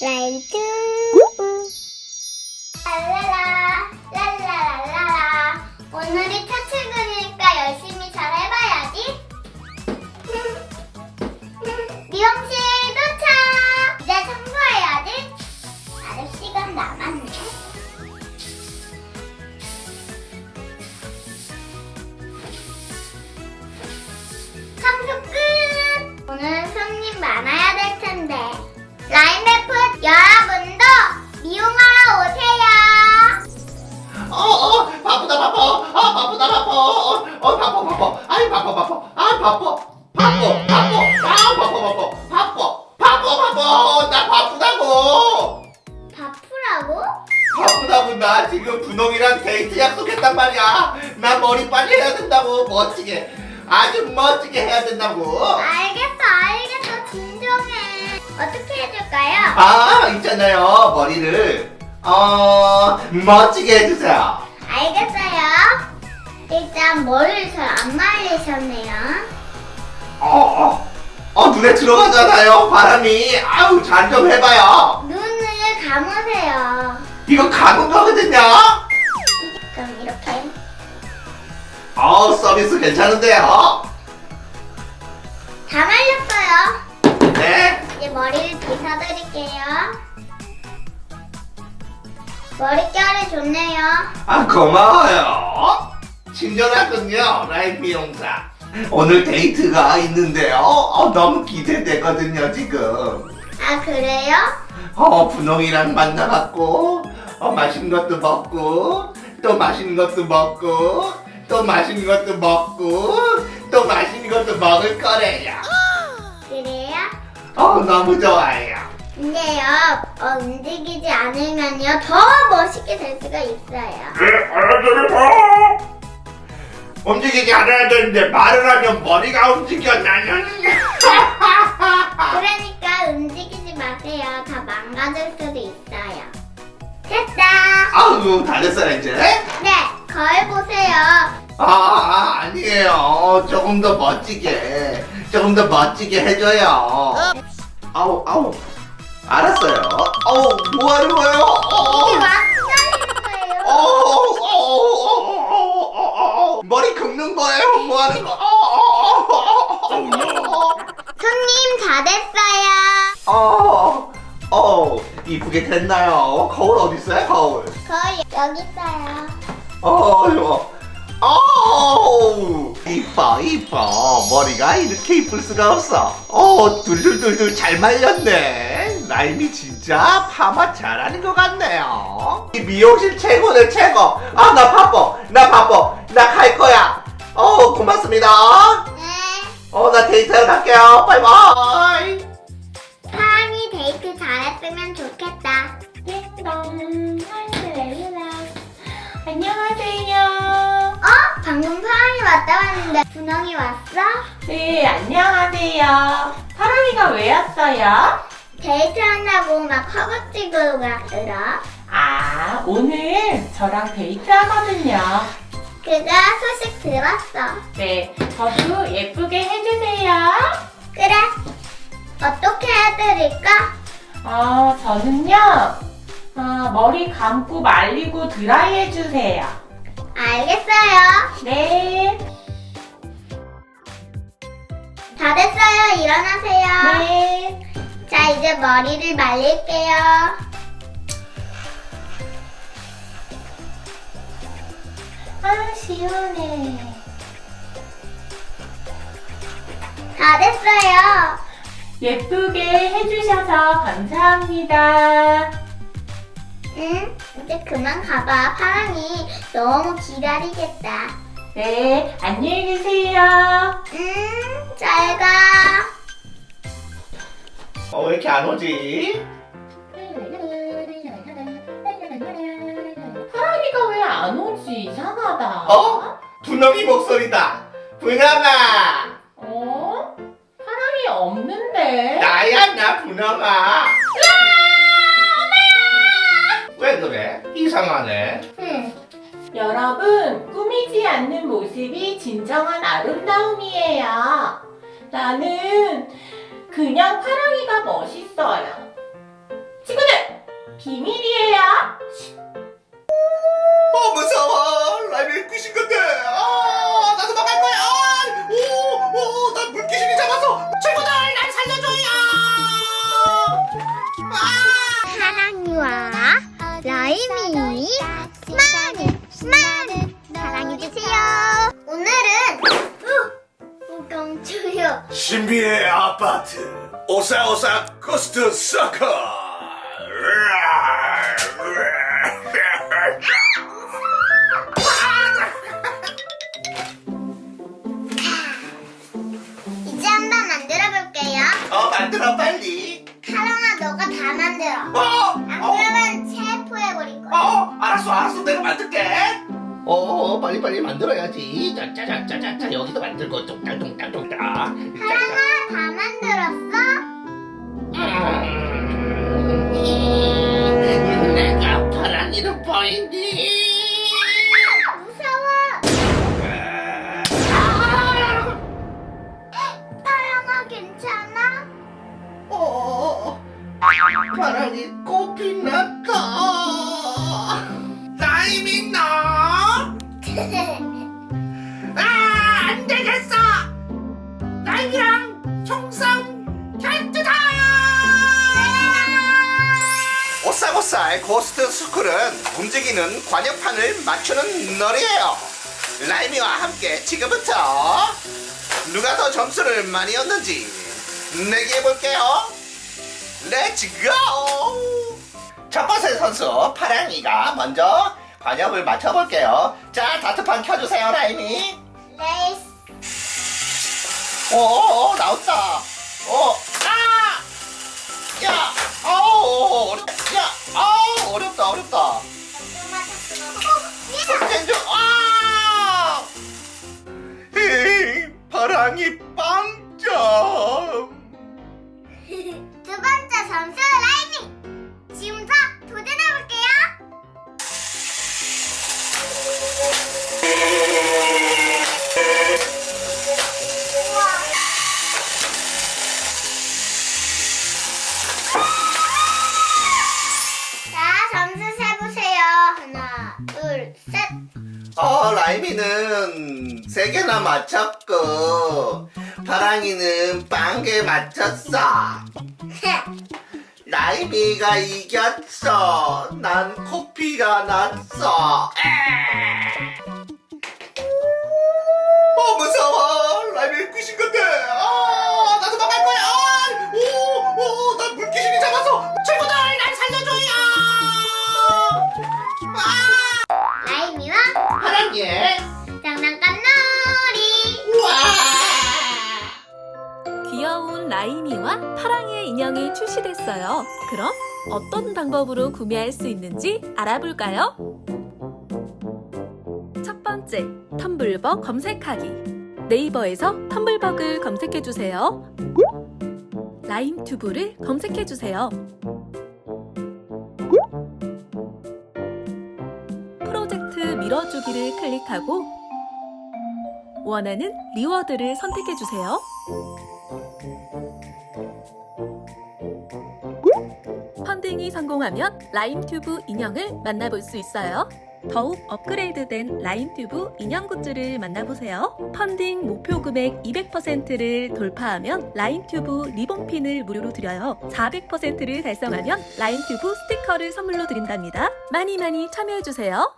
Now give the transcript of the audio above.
라이 나 머리 빨리 해야 된다고. 멋지게. 아주 멋지게 해야 된다고. 알겠어 알겠어 진정해 어떻게 해줄까요? 아, 있잖아요. 머리를. 어, 멋지게 해주세요. 알겠어요 일단 머리를 잘 안 말리셨네요 어, 어. 어, 눈에 들어가잖아요. 바람이. 아우, 잘 좀 해봐요. 눈을 감으세요 이거 감은 거거든요. 어 서비스 괜찮은데요. 다 말렸어요 네. 이제 머리를 빗어드릴게요 머릿결이 좋네요 아 고마워요. 친절하군요, 라인 미용사. 오늘 데이트가 있는데요. 어, 너무 기대되거든요, 지금. 아 그래요? 어, 분홍이랑 만나갖고, 어, 맛있는 것도 먹고, 또 맛있는 것도 먹고, 또 맛있는 것도 먹고, 또 맛있는 것도 먹을 거래요. 그래요? 어, 너무 좋아요. 근데요 어, 움직이지 않으면요 더 멋있게 될 수가 있어요. 움직이지 않아야 되는데 말을 하면 머리가 움직여 나는 그러니까 움직이지 마세요. 다 망가질 수도 있어요. 됐다. 아우 다 됐어요 이제. 네 거울 보세요 아, 아 아니에요. 조금 더 멋지게 조금 더 멋지게 해줘요. 아우 아우. 알았어요. 어우 뭐 하는 거예요? 이게 어, 어, 거예요 어, 어, 어, 어, 어, 머리 긁는 거예요? 뭐 하는 거? 어, 어, 어, 어, 어. 손님 다 됐어요. 어, 어, 이쁘게 됐나요? 거울 어디 있어요, 거울? 거울 여기 있어요. 어. 어, 이뻐, 이뻐. 머리가 이렇게 이쁠 수가 없어. 어, 둘둘둘둘 잘 말렸네. 라임이 진짜 파마 잘하는 것 같네요. 이 미용실 최고네, 최고. 아, 나 바빠. 나 바빠. 나 갈 거야. 어, 고맙습니다. 네 어, 나 데이트하러 갈게요. 바이바이. 방금 파랑이 왔다 왔는데 분홍이 왔어? 네 안녕하세요. 파랑이가 왜 왔어요? 데이트 한다고 막 허겁지겁 왔더라 아 오늘 저랑 데이트 하거든요. 그가 소식 들었어? 네 저도 예쁘게 해주세요. 그래. 어떻게 해드릴까? 어 저는요 어, 머리 감고 말리고 드라이 해주세요 알겠어요. 네. 다 됐어요. 일어나세요. 네. 자 이제 머리를 말릴게요. 아 시원해. 다 됐어요. 예쁘게 해주셔서 감사합니다. 응 이제 그만 가봐 파랑이 너무 기다리겠다 네, 안녕히 계세요. 음, 잘 가. 어, 왜 이렇게 안 오지? 파랑이가 왜 안 오지? 이상하다. 어? 분홍이 목소리다. 분홍아. 어? 파랑이 없는데? 나야 나 분홍아. 왜 그래? 이상하네. 응. 여러분, 꾸미지 않는 모습이 진정한 아름다움이에요. 나는 그냥 파랑이가 멋있어요. 지금 비밀이에요. 어 무서워 라임이 귀신 신비의 아파트 오사오사 코스트 서커 이제 한번 만들어 볼게요. 어 만들어 빨리 사랑아 너가 다 만들어. 어, 안 어, 그러면 체포해 버릴 거야. 어 알았어 알았어 내가 만들게 어 빨리 빨리 만들어야지 짜자자자자 여기도 만들고 뚱땅뚱땅뚱땅 사랑아 다 만들었어? 음, 내가 파랑이로 보이니 무서워. 사랑아 괜찮아? 어, 파랑이 꽃이 났다. 아, 안 되겠어. 라임이랑 총성 결투다. 오싹오싹 고스트 스쿨은 움직이는 관역판을 맞추는 놀이에요. 라임이와 함께 지금부터 누가 더 점수를 많이 얻는지 내기해 볼게요. 렛츠 고! 첫 번째 선수 파랑이가 먼저 관역을 맞춰볼게요. 자, 다트판 켜주세요, 라임이. 레이스. 오, 나왔다. 어, 아! 야, 아우, 어렵, 야, 아우, 어렵다, 어렵다. 스탠 세 개나 맞췄고, 파랑이는 빵개 맞췄어. 라임이가 이겼어. 난 코피가 났어. 어, 인형이 출시됐어요. 그럼 어떤 방법으로 구매할 수 있는지 알아볼까요? 첫 번째, 텀블벅 검색하기. 네이버에서 텀블벅을 검색해주세요. 라임 튜브를 검색해주세요. 프로젝트 밀어주기를 클릭하고 원하는 리워드를 선택해주세요. 성공하면 라임튜브 인형을 만나볼 수 있어요. 더욱 업그레이드된 라임튜브 인형 굿즈를 만나보세요. 펀딩 목표 금액 200%를 돌파하면 라임튜브 리본핀을 무료로 드려요. 400%를 달성하면 라임튜브 스티커를 선물로 드린답니다. 많이 많이 참여해주세요.